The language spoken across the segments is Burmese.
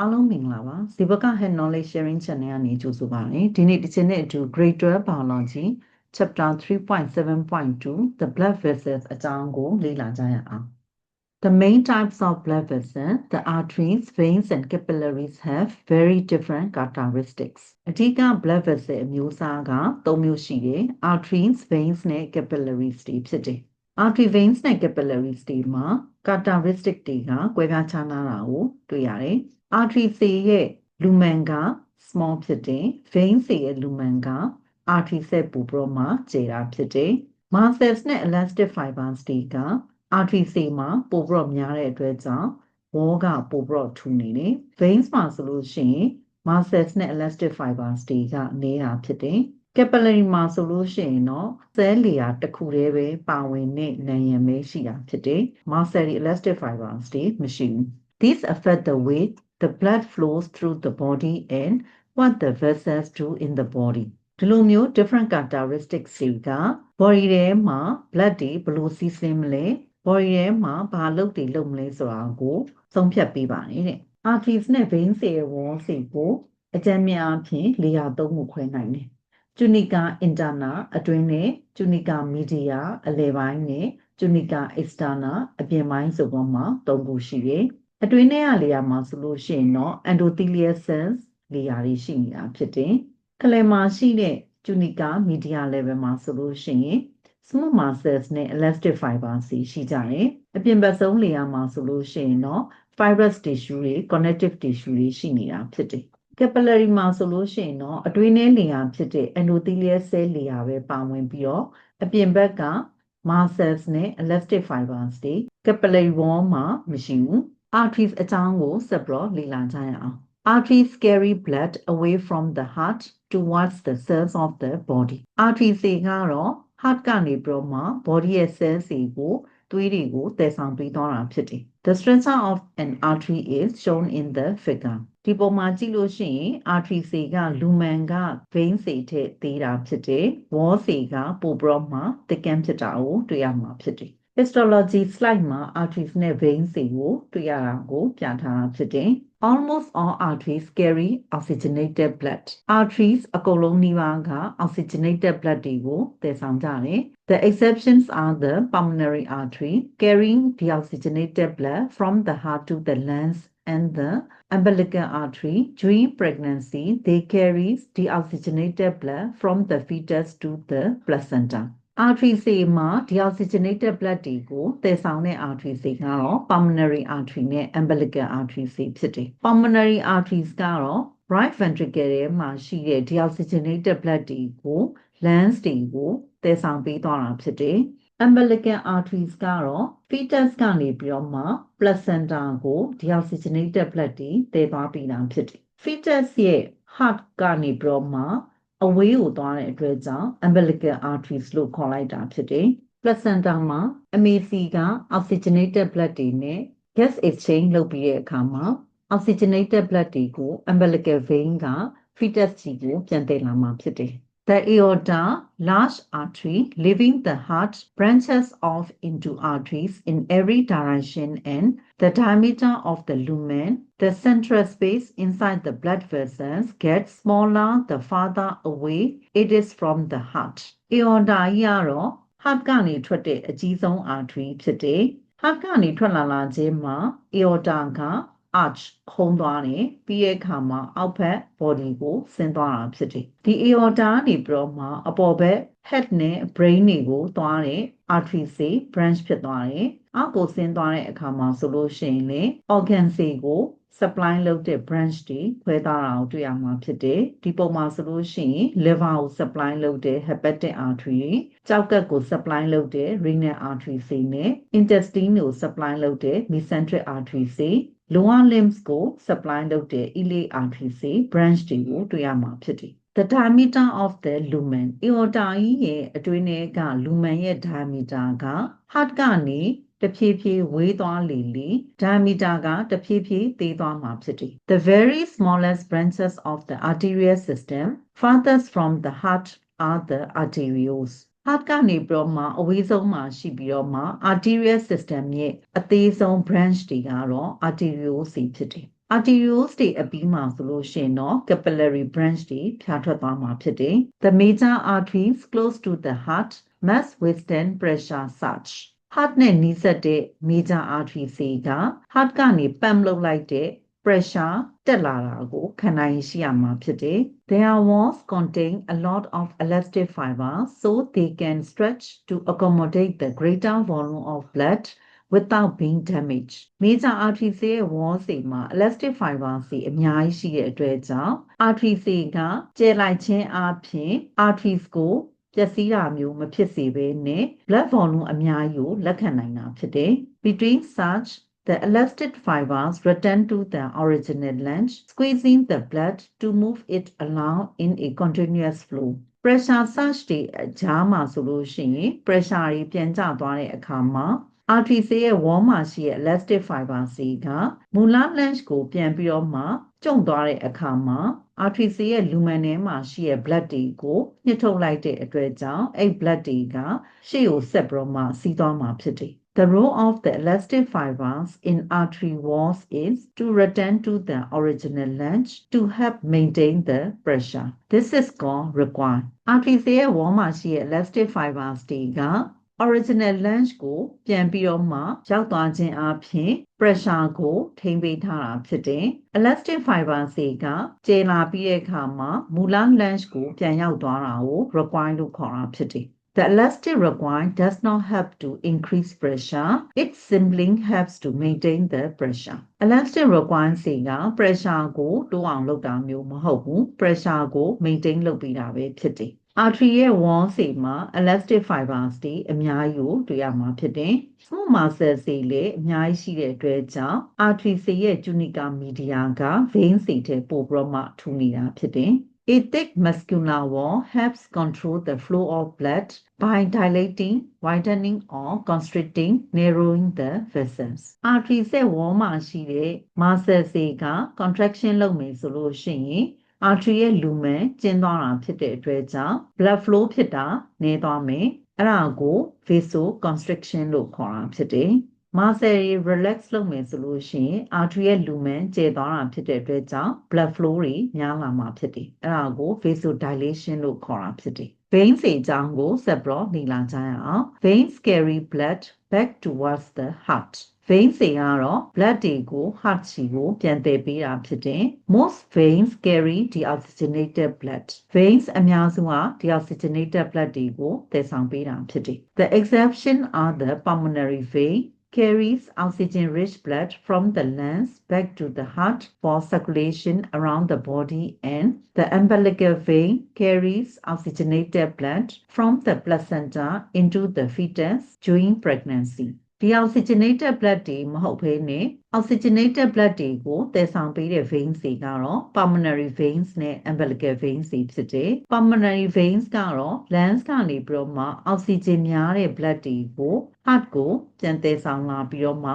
အားလုံးမင်္ဂလာပါဇီဘက Head Knowledge Sharing Channel ကနေကြိုဆိုပါရစေဒီနေ့တစ်ချိန်နဲ့အတူ Grade 12 Biology Chapter 3.7.2 The Blood Vessels အကြောင်းကိုလေ့လာကြရအောင် The main types of blood vessels, the arteries, veins, and capillaries have very different characteristics. အဓိက blood vessel အမျိုးအစားက၃မျိုးရှိတယ်။ arteries, veins နဲ့ capillaries တွေဖြစ်တယ်။ artery veins နဲ့ capillaries တွေမှာ characteristic တွေကကွဲပြားခြားနားတာကိုတွေ့ရတယ်။ artery တွေရဲ့ lumen က small ဖြစ်တယ်။ veins တွေရဲ့ lumen က artery ဆက်ပူပြီးတော့မှကျယ်တာဖြစ်တယ်။ muscles နဲ့ elastic fibers တွေက artery တွေမှာပိုပြီးတော့များတဲ့အတွက်ကြောင့် wall ကပိုပြီးတော့ထူနေတယ်။ veins မှာဆိုလို့ရှိရင် muscles နဲ့ elastic fibers တွေကနေတာဖြစ်တယ်။ capillary မှာဆိုလို့ရှိရင်တော့ cell layer တစ်ခုတည်းပဲပါဝင်တဲ့နံရံပဲရှိတာဖြစ်တယ်။ muscle တွေ elastic fibers တွေမရှိဘူး။ These affect the way the blood flows through the body and what the vessels do in the body ဒီလိုမျိုး different characteristics တွေက body ထဲမှာ blood တွေဘယ်လိုစီးဆင်းမလဲ body ထဲမှာဘာလုပ်တွေလုပ်မလဲဆိုတာကိုဆုံးဖြတ်ပေးပါတယ်တဲ့ arteries နဲ့ veins ရဲ့ wall တွေကိုအကြမ်းမြင်အားဖြင့် layer သုံးခုခွဲနိုင်တယ် tunica interna အတွင်းနဲ့ tunica media အလယ်ပိုင်းနဲ့ tunica externa အပြင်ပိုင်းဆိုတော့မှသုံးခုရှိတယ် အတွင်းထဲက layer မှာဆိုလို့ရှိရင်တော့ endothelial cells layer တွေရှိနေတာဖြစ်တယ်ခလယ်မှာရှိတဲ့ tunica media level မှာဆိုလို့ရှိရင် smooth muscles နဲ့ elastic fibers တွေရှိကြတယ်အပြင်ဘက်ဆုံး layer မှာဆိုလို့ရှိရင်တော့ fibrous tissue တွေ connective tissue တွေရှိနေတာဖြစ်တယ် capillary မှာဆိုလို့ရှိရင်တော့အတွင်းထဲ layer ဖြစ်တဲ့ endothelial cell layer ပဲပါဝင်ပြီးတော့အပြင်ဘက်က muscles နဲ့ elastic fibers တွေ capillary wall မှာမရှိဘူး arteries အကြောင်းကိုဆက်ပြီးတော့လေ့လာကြရအောင် arteries carry blood away from the heart towards the cells of the body arteries တွေကတော့ heart ကနေပြီးတော့မှ body ရဲ့ cells တွေကိုသွေးတွေကိုတည်ဆောင်ပေးသွားတာဖြစ်တယ် The structure of an artery is shown in the figure ဒီပုံမှာကြည့်လို့ရှိရင် artery တွေက lumen က vein တွေထက်သေးတာဖြစ်တယ် wall တွေကပိုပြီးတော့မှ thicken ဖြစ်တာကိုတွေ့ရမှာဖြစ်တယ် histology slide မှာ arteries နဲ့ veins တွေကိုတွေ့ရတာကိုပြထားတာဖြစ်တယ် almost all arteries carry oxygenated blood arteries အကုန်လုံးနီးပါးက oxygenated blood တွေကိုသယ်ဆောင်ကြတယ် the exceptions are the pulmonary artery carrying deoxygenated blood from the heart to the lungs and the umbilical artery during pregnancy they carry deoxygenated blood from the fetus to the placenta Artery တွေမှာ deoxygenated blood တွေကိုတည်ဆောင်တဲ့ artery တွေကတော့ pulmonary artery နဲ့ umbilical artery တွေဖြစ်တယ် pulmonary arteries ကတော့ right ventricle ထဲမှာရှိတဲ့ deoxygenated blood တွေကို lungs တွေကိုတည်ဆောင်ပေးသွားတာဖြစ်တယ် umbilical arteries ကတော့ fetus ကနေပြီးတော့မှ placenta ကို deoxygenated blood တွေတည်သွားပေးတာဖြစ်တယ် fetus ရဲ့ heart ကနေပြီးတော့မှ အဝေးကိုသွားတဲ့အတွက်ကြောင့် umbilical arteries လို့ခေါ်လိုက်တာဖြစ်တယ် placenta မှာအမေစီက oxygenated blood တွေနဲ့ gas exchange လုပ်ပြီးတဲ့အခါမှာ oxygenated blood တွေကို umbilical vein က fetus ကြီးကိုပြန်သယ်လာမှာဖြစ်တယ် The aorta, large artery leaving the heart, branches off into arteries in every direction and the diameter of the lumen, the central space inside the blood vessels gets smaller the farther away it is from the heart. aorta ကြီးကတော့ heart ကနေထွက်တဲ့အကြီးဆုံး artery ဖြစ်တယ် heart ကနေထွက်လာလာခြင်းမှာ aorta က arch ခုံးသွားတယ်ပြီးရဲ့အခါမှာအောက်ဘက် body ကိုဆင်းသွားတာဖြစ်တယ်ဒီ aorta ကနေပြီးတော့မှအပေါ်ဘက် head နဲ့ brain တွေကိုသွားတဲ့ artery တွေ branch ဖြစ်သွားတယ်အောက်ကိုဆင်းသွားတဲ့အခါမှာဆိုလို့ရှိရင်လေ organ တွေကို supply လုပ်တဲ့ branch တွေခွဲသွားတာကိုတွေ့ရမှာဖြစ်တယ်ဒီပုံမှာဆိုလို့ရှိရင် liver ကို supply လုပ်တဲ့ hepatic artery တွေကြောက်ကပ်ကို supply လုပ်တဲ့ renal artery တွေနဲ့ intestine ကို supply လုပ်တဲ့ mesenteric artery တွေ lower limbs ကို supply လုပ်တဲ့ iliac artery တွေ branch တွေကိုတွေ့ရမှာဖြစ်တယ် The diameter of the lumen aorta ကြီးရဲ့အတွင်းထဲက lumen ရဲ့ diameter က heart ကနေတဖြည်းဖြည်းဝေးသွားလေလေ diameter ကတဖြည်းဖြည်းသေးသွားမှာဖြစ်တယ် The very smallest branches of the arterial system farthest from the heart are the arterioles heart ကနေပြီးတော့မှအဝေးဆုံးမှာရှိပြီးတော့မှ arterial system ရဲ့အသေးဆုံး branch တွေကတော့ arterioles ဖြစ်တယ် arterioles တွေအပြီးမှာဆိုလို့ရှိရင်တော့ capillary branch တွေဖြာထွက်သွားမှာဖြစ်တယ် the major arteries close to the heart must withstand pressure surge heart နဲ့နီးစပ်တဲ့ major artery တွေက heart ကနေ pump လုပ်လိုက်တဲ့ pressure တက်လာတာကိုခံနိုင်ရှိရမှာဖြစ်တယ် Their walls contain a lot of elastic fibers so they can stretch to accommodate the greater volume of blood without being damaged major arteries ရဲ့ wall တွေမှာ elastic fibers တွေအများကြီးရှိတဲ့အတွက်ကြောင့် arteries တွေကကျဲလိုက်ခြင်းအပြင် arteries ကိုပျက်စီးတာမျိုးမဖြစ်စေဘဲနဲ့ blood volume အများကြီးကိုလက်ခံနိုင်တာဖြစ်တယ် between such The elastic fibers return to their original length, squeezing the blood to move it along in a continuous flow. pressure surge တွေအကြားမှာဆိုလို့ရှိရင် pressure တွေပြန်ကျသွားတဲ့အခါမှာ artery ရဲ့ wall မှာရှိတဲ့ elastic fiber တွေကမူလ length ကိုပြန်ပြီးတော့မှကျုံသွားတဲ့အခါမှာ artery ရဲ့ lumen ထဲမှာရှိတဲ့ blood တွေကိုညှစ်ထုတ်လိုက်တဲ့အတွက်ကြောင့်အဲ့ blood တွေကရှေ့ကိုဆက်ပြီးတော့မှစီးသွားမှာဖြစ်တယ် The role of the elastic fibers in artery walls is to return to the original length to help maintain the pressure. This is called require. Artery ရဲ့ wall မှာရှိတဲ့ elastic fibers တွေက original length ကိုပြန်ပြီးတော့မှရောက်သွားခြင်းအပြင် pressure ကိုထိန်းပေးထားတာဖြစ်တယ်။ elastic fibers တွေကကျေလာပြီးတဲ့အခါမှာမူလ length ကိုပြန်ရောက်သွားတာကို require လို့ခေါ်တာဖြစ်တယ်။ The elastic require does not help to increase pressure. It simply helps to maintain the pressure. Elastic require စီက pressure ကိုတိုးအောင်လုပ်တာမျိုးမဟုတ်ဘူး။ pressure ကို maintain လုပ်ပေးတာပဲဖြစ်တယ်။ artery ရဲ့ wall စီမှာ elastic fibers တွေအများကြီးကိုတွေ့ရမှာဖြစ်တယ်။ small muscle စီလည်းအများကြီးရှိတဲ့အတွက်ကြောင့် artery စီရဲ့ tunica media က vein စီထဲပို့ပြီးတော့မှထူနေတာဖြစ်တယ်။ A thick muscular wall helps control the flow of blood by dilating, widening or constricting, narrowing the vessels. artery ရဲ့ wall မှာရှိတဲ့ muscle စီက contraction လုပ်မယ်ဆိုလို့ရှိရင် artery ရဲ့ lumen ကျဉ်းသွားတာဖြစ်တဲ့အတွက်ကြောင့် blood flow ဖြစ်တာနည်းသွားမယ်အဲ့ဒါကို vasoconstriction လို့ခေါ်တာဖြစ်တယ် muscle တွေ relax လုပ်မယ်ဆိုလို့ရှိရင် artery ရဲ့ lumen ကျယ်သွားတာဖြစ်တဲ့အတွက်ကြောင့် blood flow တွေများလာမှာဖြစ်တယ်အဲ့ဒါကို vasodilation လို့ခေါ်တာဖြစ်တယ် veins တွေအကြောင်းကိုဆက်ပြီးတော့လေ့လာကြရအောင် veins carry blood back towards the heart veins တွေကတော့ blood တွေကို heart ချီကိုပြန်တည်ပေးတာဖြစ်တယ် most veins carry deoxygenated blood veins အများစုက deoxygenated blood တွေကိုတည်ဆောင်ပေးတာဖြစ်တယ် the exception are the pulmonary vein carries oxygen rich blood from the lungs back to the heart for circulation around the body and the umbilical vein carries oxygenated blood from the placenta into the fetus during pregnancy ဒီ oxygenated blood တွေမဟုတ်ဘဲနဲ့ oxygenated blood တွေကိုတည်ဆောင်ပေးတဲ့ veins တွေကတော့ pulmonary veins နဲ့ umbilical veins တွေဖြစ်တယ် pulmonary veins ကတော့ lungs ကနေပြီးတော့မှ oxygen များတဲ့ blood တွေကို heart ကိုပြန်တည်ဆောင်လာပြီးတော့မှ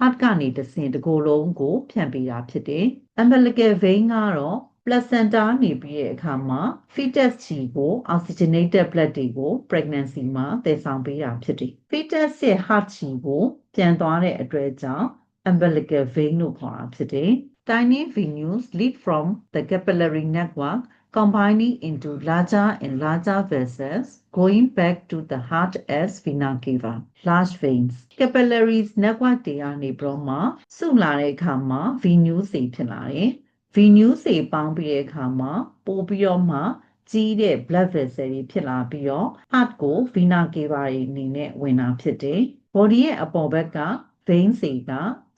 heart ကနေတဆင့်တကိုယ်လုံးကိုဖြန့်ပေးတာဖြစ်တယ် umbilical vein ကတော့ placenta နေပြီးတဲ့အခါမှာ fetus ချီကို oxygenated blood တွေကို pregnancy မှာတည်ဆောင်ပေးတာဖြစ်တယ် fetus ရဲ့ heart ချီကိုပြန်သွားတဲ့အတွက်ကြောင့် umbilical vein လို့ခေါ်တာဖြစ်တယ် tiny venules lead from the capillary network combining into larger and larger vessels going back to the heart as vena cava large veins capillaries network တွေကနေပြီးတော့မှစုလာတဲ့အခါမှာ venules တွေဖြစ်လာတယ် venules တွေပေါင်းပြီးတဲ့အခါမှာပို့ပြီးတော့မှကြီးတဲ့ blood vessel တွေဖြစ်လာပြီးတော့ heart ကို vena cava တွေအနေနဲ့ဝင်တာဖြစ်တယ် body ရဲ့အပေါ်ဘက်က vein တွေက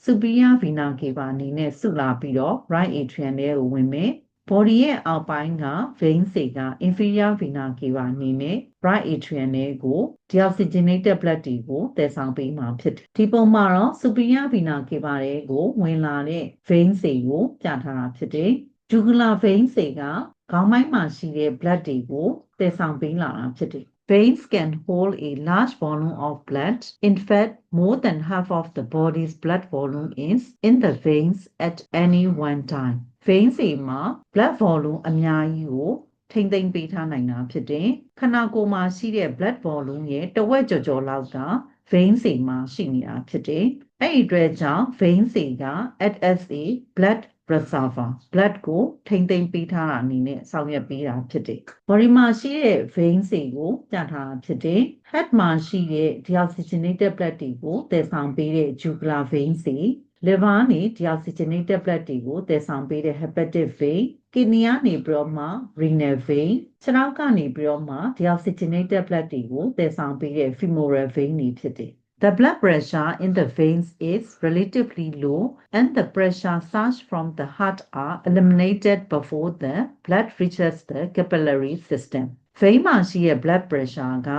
superior vena cava အနေနဲ့စုလာပြီးတော့ right atrium ထဲကိုဝင်မယ် body ရဲ့အောက်ပိုင်းက vein တွေက inferior vena cava အနေနဲ့ right atrium ထဲကို deoxygenated blood တွေကိုတည်ဆောင်ပေးမှာဖြစ်တယ်ဒီပုံမှာတော့ superior vena cava ထဲကိုဝင်လာတဲ့ vein တွေကိုပြထားတာဖြစ်တယ် jugular vein တွေကခေါင်းပိုင်းမှာရှိတဲ့ blood တွေကိုတည်ဆောင်ပေးလာတာဖြစ်တယ် Veins can hold a large volume of blood. In fact, more than half of the body's blood volume is in the veins at any one time. Veins တွေမှာ blood volume အများကြီးကိုထိမ့်သိမ့်ပေးထားနိုင်တာဖြစ်တယ်။ခန္ဓာကိုယ်မှာရှိတဲ့ blood volume ရဲ့တဝက်ကျော်ကျော်လောက်က veins တွေမှာရှိနေတာဖြစ်တယ်။အဲ့ဒီအတွက်ကြောင့် veins တွေက act as a blood reservoir blood ကိုထိမ့်သိမ်းပေးထားတာအနေနဲ့ဆောင်ရွက်ပေးတာဖြစ်တယ်။ body မှာရှိတဲ့ vein တွေကိုပြထားတာဖြစ်တယ်။ head မှာရှိတဲ့ deoxygenated blood တွေကိုတည်ဆောင်ပေးတဲ့ jugular vein တွေ liver နေ deoxygenated blood တွေကိုတည်ဆောင်ပေးတဲ့ hepatic vein kidney ကနေပြီးတော့မှ renal vein ခြေထောက်ကနေပြီးတော့မှ deoxygenated blood တွေကိုတည်ဆောင်ပေးတဲ့ femoral vein တွေဖြစ်တယ် The blood pressure in the veins is relatively low and the pressure surge from the heart are eliminated before the blood reaches the capillary system. vein မှာရှိတဲ့ blood pressure က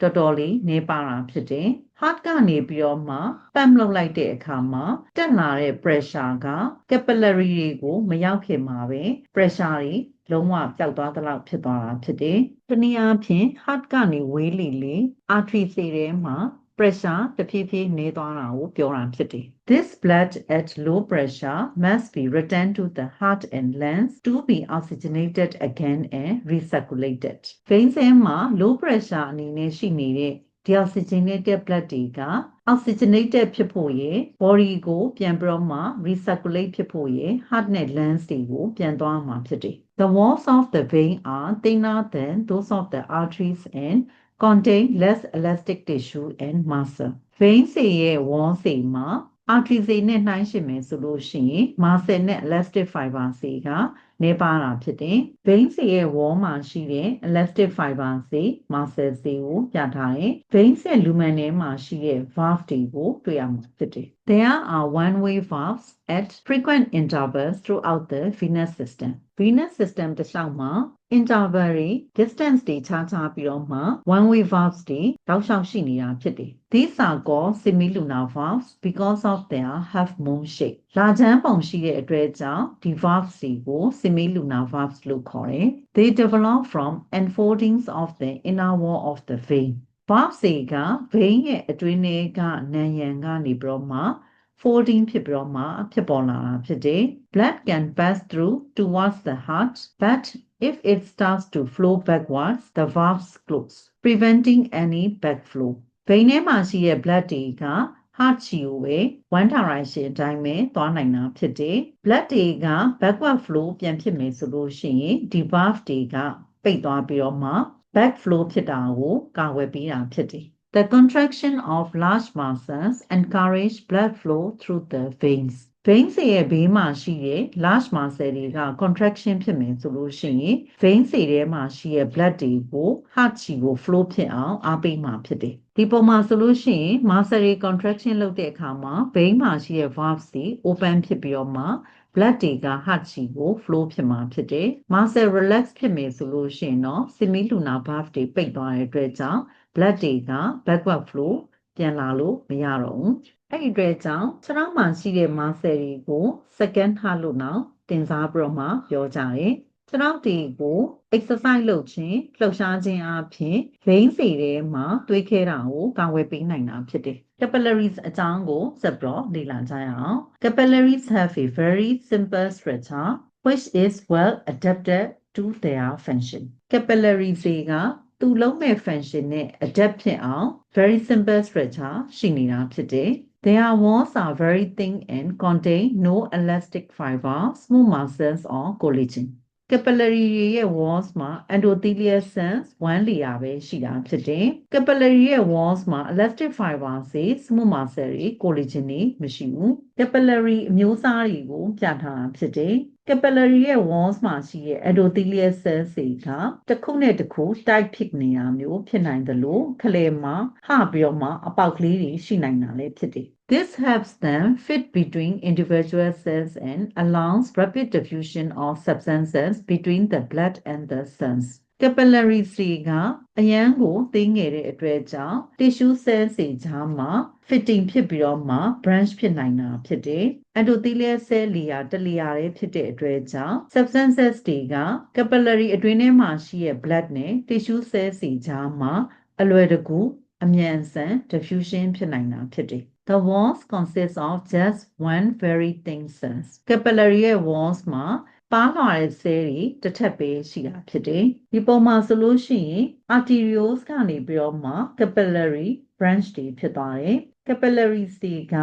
တော်တော်လေးနေပါတာဖြစ်တယ်။ heart ကနေပြီးတော့မှ pump လုပ်လိုက်တဲ့အခါမှာတက်လာတဲ့ pressure က capillary တွေကိုမရောက်ခင်မှာပဲ pressure တွေလုံးဝပျောက်သွားသလောက်ဖြစ်သွားတာဖြစ်တယ်။တနည်းအားဖြင့် heart ကနေဝေးလေလေ artery တွေထဲမှာ pressure တဖြည်းဖြည်းနေသွားတာကိုပြောတာဖြစ်တယ်။ This blood at low pressure must be returned to the heart and lungs to be oxygenated again and recirculated. vein ထဲမှာ low pressure အနေနဲ့ရှိနေတဲ့ deoxygenated blood တွေက oxygenated ဖြစ်ဖို့ရယ် body ကိုပြန်ပြီးတော့မှ recirculate ဖြစ်ဖို့ရယ် heart နဲ့ lungs တွေကိုပြန်သွားမှာဖြစ်တယ်။ The walls of the vein are thinner than those of the arteries and contain less elastic tissue and muscle. vein တွေရဲ့ wall တွေမှာ artery တွေနဲ့နှိုင်းယှဉ်မယ်ဆိုလို့ရှိရင် muscle နဲ့ elastic fiber တွေကနေပါတာဖြစ်တယ်။ vein တွေရဲ့ wall မှာရှိတဲ့ elastic fiber တွေ muscle တွေကိုပြထားတယ်။ vein ရဲ့ lumen ထဲမှာရှိတဲ့ valve တွေကိုတွေ့ရမှာဖြစ်တယ်။ There are one-way valves at frequent intervals throughout the venous system. venous system တစ်လျှောက်မှာ interval တွေ distance တွေခြားခြားပြီးတော့မှ one-way valves တွေတောက်လျှောက်ရှိနေတာဖြစ်တယ်။ These are called semilunar valves because of their half moon shape. လာချမ်းပုံရှိတဲ့အတွက်ကြောင့်ဒီ valves တွေကို semilunar valves လို့ခေါ်တယ်။ They develop from unfoldings of the inner wall of the vein. valves တွေက vein ရဲ့အတွင်းထဲကနံရံကနေပြီးတော့မှ folding ဖြစ်ပြီးတော့မှဖြစ်ပေါ်လာတာဖြစ်တယ်။ Blood can pass through towards the heart, but if it starts to flow backwards, the valves close, preventing any backflow. vein ထဲမှာရှိတဲ့ blood တွေက heart ချီကိုပဲ one direction အတိုင်းပဲသွားနိုင်တာဖြစ်တယ်။ blood တွေက backward flow ပြန်ဖြစ်မယ်ဆိုလို့ရှိရင်ဒီ valve တွေကပိတ်သွားပြီးတော့မှ back flow ဖြစ်တာကိုကာကွယ်ပေးတာဖြစ်တယ်။ The contraction of large muscles encourage blood flow through the veins. veins ရဲ့ဘေးမှာရှိတဲ့ large muscle တွေက contraction ဖြစ်မယ်ဆိုလို့ရှိရင် veins တွေထဲမှာရှိတဲ့ blood တွေကို heart ချီကို flow ဖြစ်အောင်အားပေးမှာဖြစ်တယ်။ဒီပုံမှာဆိုလို့ရှိရင် muscle တွေ contraction လုပ်တဲ့အခါမှာ vein မှာရှိတဲ့ valves တွေ open ဖြစ်ပြီးတော့မှ blood တွေက heart ချီကို flow ဖြစ်မှာဖြစ်တယ်။ muscle relax ဖြစ်မယ်ဆိုလို့ရှိရင်တော့ semilunar valve တွေပိတ်သွားတဲ့အတွက်ကြောင့် blood တွေက backward flow ပြန်လာလို့မရတော့ဘူး။ အဲ့ဒီအတွက်ကြောင့်ခြေထောက်မှာရှိတဲ့ muscle တွေကို second heart လို့နောက်တင်စားပြီးတော့မှပြောကြတယ်။ခြေထောက်တွေကို exercise လုပ်ခြင်းလှုပ်ရှားခြင်းအပြင် vein တွေထဲမှာသွေးခဲတာကိုကာကွယ်ပေးနိုင်တာဖြစ်တယ်။ capillaries အကြောင်းကိုဆက်ပြီးတော့လေ့လာကြရအောင်။ capillaries have a very simple structure which is well adapted to their function. capillaries တွေကသူလုံးမဲ့ function နဲ့ adapt ဖြစ်အောင် very simple structure ရှိနေတာဖြစ်တယ်။ Their walls are very thin and contain no elastic fiber, smooth muscles or collagen. capillary တွေရဲ့ walls မှာ endothelial cells one layer ပဲရှိတာဖြစ်တယ်။ capillary ရဲ့ walls မှာ elastic fiber တွေ smooth muscle တွေ collagen တွေမရှိဘူး။ capillary အမျိုးအစားတွေကိုပြထားတာဖြစ်တယ်။ capillary ရဲ့ walls မှာရှိတဲ့ endothelial cells တွေကတစ်ခုနဲ့တစ်ခု tight ဖြစ်နေတာမျိုးဖြစ်နိုင်သလိုခလယ်မှာဟပြီးတော့မှအပေါက်ကလေးတွေရှိနိုင်တာလည်းဖြစ်တယ်။ This helps them fit between individual cells and allows rapid diffusion of substances between the blood and the cells. capillaries တွေကအရန်ကိုသေးငယ်တဲ့အတွက်ကြောင့် tissue cells တွေကြားမှာ fitting ဖြစ်ပြီးတော့မှ branch ဖြစ်နိုင်တာဖြစ်တယ်။ endothelial cell layer တစ် layer တည်းဖြစ်တဲ့အတွက်ကြောင့် substances တွေက capillary အတွင်းထဲမှာရှိတဲ့ blood နဲ့ tissue cells တွေကြားမှာအလွယ်တကူအမြန်ဆန် diffusion ဖြစ်နိုင်တာဖြစ်တယ်။ The walls consist of just one very thin cells. capillary ရဲ့ walls မှာပါးလွှာတဲ့ cell တွေတစ်ထပ်ပဲရှိတာဖြစ်တယ်။ဒီပုံမှာဆိုလို့ရှိရင် arterioles ကနေပြီးတော့မှ capillary branch တွေဖြစ်သွားတယ်။ capillaries တွေက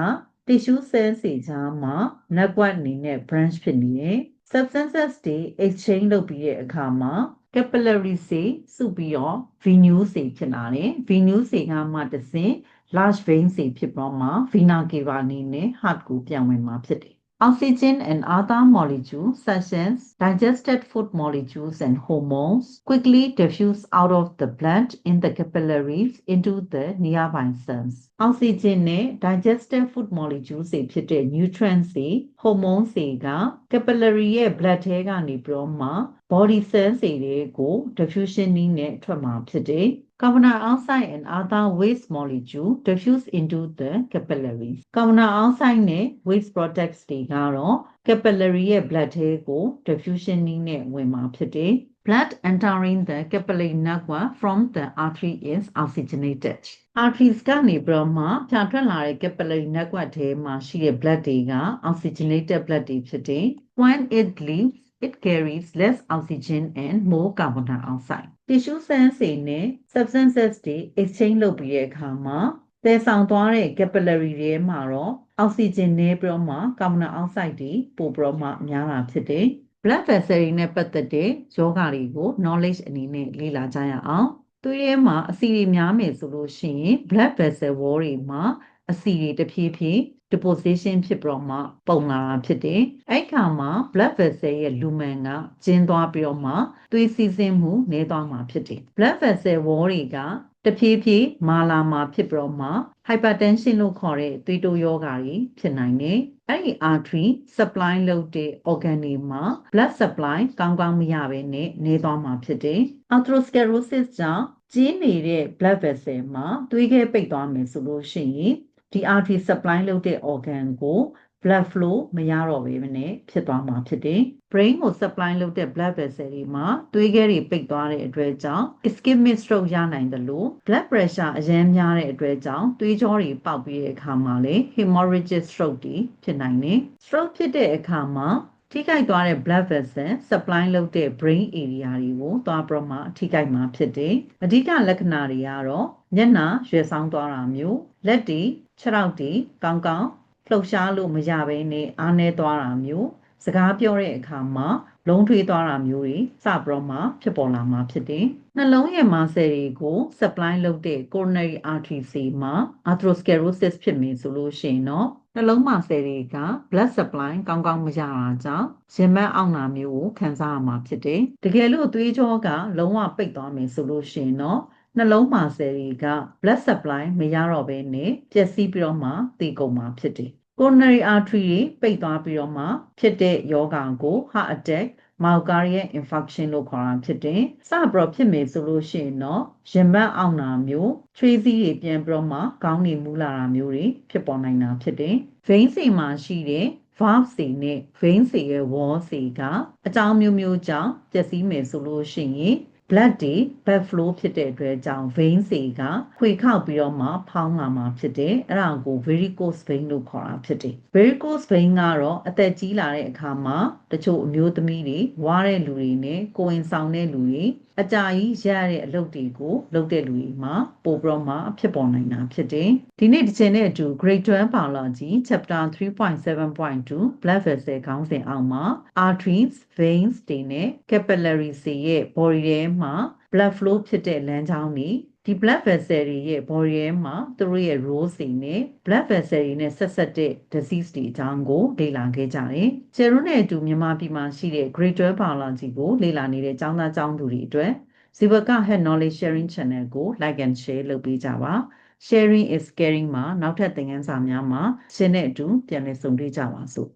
tissue cell စီကြားမှာ network အနေနဲ့ branch ဖြစ်နေတယ် substances တွေ exchange လုပ်ပြီးတဲ့အခါမှာ capillary စေစုပြီးတော့ venule စေဖြစ်လာတယ် venule စေကမှတစ်ဆင့် large vein စေဖြစ်ပေါ်မှာ vena cava အနေနဲ့ heart ကိုပြန်ဝင်မှာဖြစ်တယ် Oxygen and other molecules such as digested food molecules and hormones quickly diffuse out of the blood in the capillaries into the nearby cells. Oxygen နဲ့ digested food molecules တွေဖြစ်တဲ့ nutrients တွေ hormones တွေက capillary ရဲ့ blood ထဲကနေပြီးတော့မှ body cells တွေကို diffusion နည်းနဲ့ထွက်မှာဖြစ်တယ်။ Carbon dioxide and other waste molecule diffuse into the capillaries. Carbon dioxide နဲ့ waste products တွေကတော့ capillary ရဲ့ blood ထဲကို diffusion နည်းနဲ့ဝင်မှာဖြစ်တယ်။ Blood entering the capillary network from the artery is oxygenated. Arteries ကနေပြီးတော့မှဖြာထွက်လာတဲ့ capillary network ထဲမှာရှိတဲ့ blood တွေက oxygenated blood တွေဖြစ်တယ်။ When it leaves it carries less oxygen and more carbon dioxide. Tissue cells တွေနဲ့ substances တွေ exchange လုပ်ပြီးတဲ့အခါမှာသယ်ဆောင်သွားတဲ့ capillary တွေမှာတော့ oxygen နည်းပြီးတော့မှ carbon dioxide တွေပိုပြီးတော့မှများတာဖြစ်တယ်။ blood vessel တွေနဲ့ပတ်သက်တဲ့ယောဂတွေကို knowledge အနေနဲ့လေ့လာကြရအောင်။သူရဲမှာအဆီတွေများမယ်ဆိုလို့ရှိရင် blood vessel wall တွေမှာအဆီတွေတဖြည်းဖြည်း deposition ဖြစ်ပြီးတော့မှပုံလာတာဖြစ်တယ်။အဲ့ခါမှာ blood vessel ရဲ့ lumen ကကျဉ်းသွားပြီးတော့မှသွေးစီးဆင်းမှုနည်းသွားမှာဖြစ်တယ်။ blood vessel wall တွေကတဖြည်းဖြည်းမာလာမှာဖြစ်ပြီးတော့မှ hypertension လို့ခေါ်တဲ့သွေးတိုးယောဂါတွေဖြစ်နိုင်တယ်။အဲ့ဒီ artery supply လုပ်တဲ့ organ တွေမှာ blood supply ကောင်းကောင်းမရဘဲနဲ့နေသွားမှာဖြစ်တယ်။ atherosclerosis ကြောင့်ကျဉ်းနေတဲ့ blood vessel မှာသွေးခဲပိတ်သွားမယ်ဆိုလို့ရှိရင် ဒီ artery supply လုပ်တဲ့ organ ကို blood flow မရတော့ဘဲနဲ့ဖြစ်သွားမှာဖြစ်တယ်။ brain ကို supply လုပ်တဲ့ blood vessel တွေမှာသွေးခဲတွေပိတ်သွားတဲ့အတွက်ကြောင့် ischemic stroke ရနိုင်တယ်လို့ blood pressure အရန်များတဲ့အတွက်ကြောင့်သွေးကြောတွေပေါက်ပြီးတဲ့အခါမှာလေ hemorrhagic stroke တွေဖြစ်နိုင်တယ်။ stroke ဖြစ်တဲ့အခါမှာထိခိုက်သွားတဲ့ blood vessel supply လုပ်တဲ့ brain area တွေကိုသွားပြီးမှထိခိုက်မှာဖြစ်တယ်။အဓိကလက္ခဏာတွေကတော့မျက်နှာရွယ်ဆောင်သွားတာမျိုး လက်တွေခြေထောက်တွေကောင်းကောင်းလှုပ်ရှားလို့မရဘဲနဲ့အားနည်းသွားတာမျိုးစကားပြောတဲ့အခါမှာလုံးထွေးသွားတာမျိုးတွေစပြီးတော့မှဖြစ်ပေါ်လာမှာဖြစ်တယ်။နှလုံးရဲ့မာဆယ်တွေကို supply လုပ်တဲ့ coronary artery စီမှာ atherosclerosis ဖြစ်မယ်ဆိုလို့ရှိရင်တော့နှလုံးမာဆယ်တွေက blood supply ကောင်းကောင်းမရတာကြောင့်ရင်မက်အောင်တာမျိုးကိုခံစားရမှာဖြစ်တယ်။တကယ်လို့သွေးကြောကလုံးဝပိတ်သွားမယ်ဆိုလို့ရှိရင်တော့ နှလုံးမာဆယ်တွေက blood supply မရတော့ဘဲနဲ့ပျက်စီးပြီးတော့မှတည်ကုန်မှာဖြစ်တယ်။ coronary artery တွေပိတ်သွားပြီးတော့မှဖြစ်တဲ့ယောဂါကို heart attack myocardial infarction လို့ခေါ်တာဖြစ်တယ်။စပြီးတော့ဖြစ်မယ်ဆိုလို့ရှိရင်တော့ရင်ဘတ်အောင်တာမျိုးချွေးစည်းတွေပြန်ပြီးတော့မှခေါင်းတွေမူလာတာမျိုးတွေဖြစ်ပေါ်နိုင်တာဖြစ်တယ်။ vein စီမှာရှိတဲ့ valve စီနဲ့ vein စီရဲ့ wall စီကအကြောင်းမျိုးမျိုးကြောင့်ပျက်စီးမယ်ဆိုလို့ရှိရင် blood တွေ blood flow ဖြစ်တဲ့အတွက်ကြောင့် vein တွေကခွေခောက်ပြီးတော့မှဖောင်းလာမှာဖြစ်တယ်အဲ့ဒါကို varicose vein လို့ခေါ်တာဖြစ်တယ် varicose vein ကတော့အသက်ကြီးလာတဲ့အခါမှာတချို့အမျိုးသမီးတွေဝါတဲ့လူတွေနဲ့ကိုယ်ဝင်ဆောင်တဲ့လူတွေအကြာကြီးရရတဲ့အလုပ်တွေကိုလုပ်တဲ့လူတွေမှာပိုပြီးတော့မှဖြစ်ပေါ်နိုင်တာဖြစ်တယ်ဒီနေ့ဒီချိန်နဲ့အတူ grade 12 biology chapter 3.7.2 blood vessel ခေါင်းစဉ်အောက်မှာ arteries veins တွေနဲ့ capillaries တွေရဲ့ body ထဲမှာ blood flow ဖြစ်တဲ့လမ်းကြောင်းတွေ ဒီ blood vessel တွေရဲ့ body ထဲမှာသူတို့ရဲ့ role တွေနဲ့ blood vessel တွေနဲ့ဆက်ဆက်တဲ့ disease တွေအကြောင်းကိုလေ့လာခဲ့ကြတယ်။ကျရုံးနဲ့အတူမြန်မာပြည်မှာရှိတဲ့ grade 12 biology ကိုလေ့လာနေတဲ့ကျောင်းသားကျောင်းသူတွေအတွက်ဇီဝက Head Knowledge Sharing Channel ကို like and share လုပ်ပေးကြပါ။ Sharing is caring မှာနောက်ထပ်သင်ခန်းစာများမှာရှင်းတဲ့အတူပြန်လည်ဆုံတွေ့ကြပါစို့